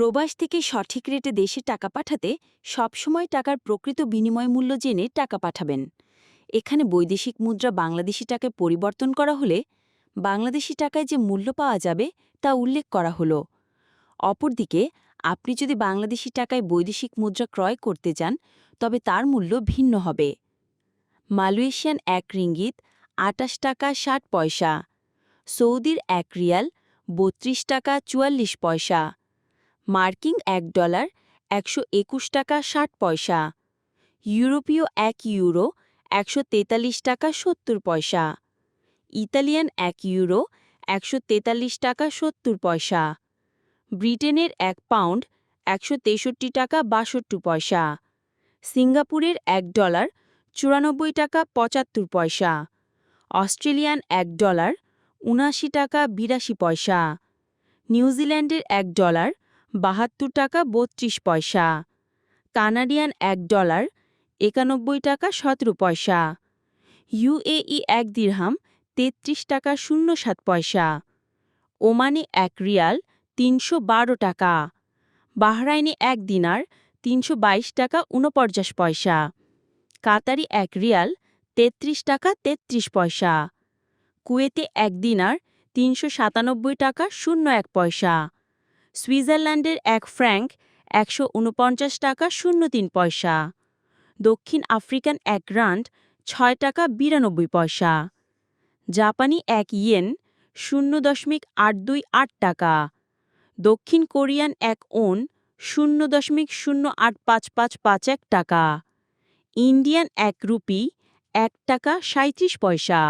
প্রবাস থেকে সঠিক রেটে দেশে টাকা পাঠাতে সবসময় টাকার প্রকৃত বিনিময় মূল্য জেনে টাকা পাঠাবেন। এখানে বৈদেশিক মুদ্রা বাংলাদেশি টাকায় পরিবর্তন করা হলে বাংলাদেশি টাকায় যে মূল্য পাওয়া যাবে তা উল্লেখ করা হলো। অপরদিকে, আপনি যদি বাংলাদেশি টাকায় বৈদেশিক মুদ্রা ক্রয় করতে যান তবে তার মূল্য ভিন্ন হবে। মালয়েশিয়ান এক রিঙ্গিত, আটাশ টাকা ষাট পয়সা। সৌদির এক রিয়াল, বত্রিশ টাকা চুয়াল্লিশ পয়সা। মার্কিন এক ডলার একশো একুশ টাকা ষাট পয়সা। ইউরোপীয় এক ইউরো একশো তেতাল্লিশ টাকা সত্তর পয়সা। ইতালিয়ান এক ইউরো একশো তেতাল্লিশ টাকা সত্তর পয়সা। ব্রিটেনের এক পাউন্ড একশো তেষট্টি টাকা বাষট্টি পয়সা। সিঙ্গাপুরের এক ডলার চুরানব্বই টাকা পঁচাত্তর পয়সা। অস্ট্রেলিয়ান এক ডলার উনাশি টাকা বিরাশি পয়সা। নিউজিল্যান্ডের এক ডলার বাহাত্তর টাকা বত্রিশ পয়সা। কানাডিয়ান এক ডলার একানব্বই টাকা সতেরো পয়সা। ইউএই এক দিরহাম তেত্রিশ টাকা শূন্য সাত পয়সা। ওমানে এক রিয়াল তিনশো বারো টাকা। বাহরাইনে এক দিনার তিনশো বাইশ টাকা ঊনপঞ্চাশ পয়সা। কাতারি এক রিয়াল তেত্রিশ টাকা তেত্রিশ পয়সা। কুয়েতে এক দিনার তিনশো সাতানব্বই টাকা শূন্য এক পয়সা। সুইজারল্যান্ডের এক ফ্র্যাঙ্ক একশো উনপঞ্চাশ টাকা শূন্য তিন পয়সা। দক্ষিণ আফ্রিকান এক গ্রান্ট ছয় টাকা বিরানব্বই পয়সা। জাপানি এক ইয়েন শূন্য দশমিক আট দুই আট টাকা। দক্ষিণ কোরিয়ান এক ওন শূন্য দশমিক শূন্য আট পাঁচ পাঁচ পাঁচ এক টাকা। ইন্ডিয়ান এক রুপি এক টাকা সাঁত্রিশ পয়সা।